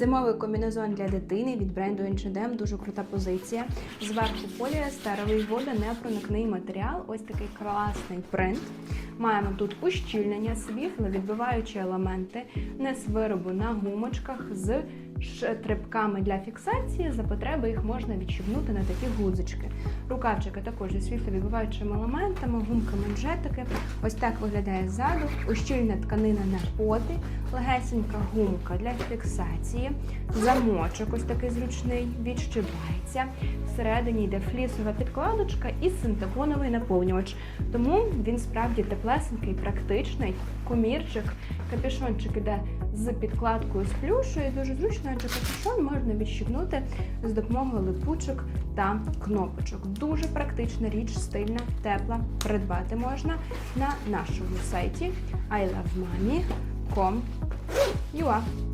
Зимовий комбінезон для дитини від бренду H&M, дуже крута позиція. Зверху полія старовий вода непроникний матеріал. Ось такий класний принт. Маємо тут ущільнення, світловідбиваючі елементи, низ виробу на гумочках з штрибками для фіксації. За потреби їх можна відщібнути на такі гудзички. Рукавчики також зі світловідбиваючими елементами, гумки манжетики. Ось так виглядає ззаду. Ущільна тканина на поти, легесенька гумка для фіксації, замочок ось такий зручний, відщибається. Всередині йде флісова підкладочка і синтепоновий наповнювач. Тому він справді теплесенький, практичний. Комірчик, капюшончик іде з підкладкою з плюшу і дуже зручно, адже капюшон можна відщипнути з допомогою липучок та кнопочок. Дуже практична річ, стильна, тепла. Придбати можна на нашому сайті ilovemami.com.ua